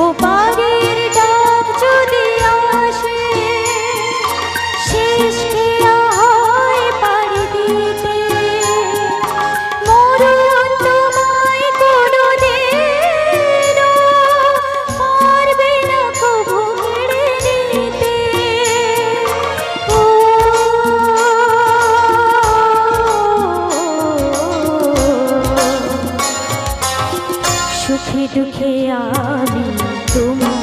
Phá সুখে দুঃখে আমি তোমার